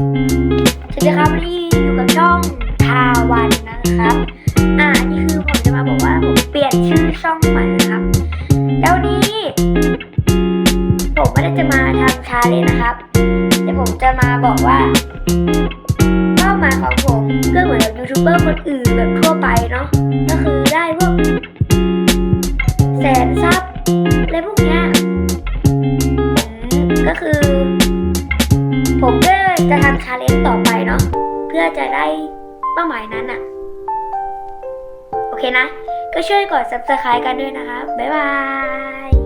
สวัสดีครับวันนี้อยู่กับช่องทาวันนะครับ อ่านี่คือผมจะมาบอกว่าผมเปลี่ยนชื่อช่องใหม่นะครับ แล้วนี้ผมไม่ได้จะมาทำชาเลนจ์นะครับแต่ผมจะมาบอกว่าเป้าหมายของผมก็เหมือนกับยูทูบเบอร์คนอื่นแบบทั่วไปเนาะก็คือได้พวกแสนซับอะไรพวกเนี้ยก็คือ ผมก็ จะทำชาเลนจ์ต่อไปเนาะเพื่อจะได้เป้าหมายนั้นอะโอเคนะ ก็ช่วยกด subscribe กันด้วยนะคะ บ๊ายบาย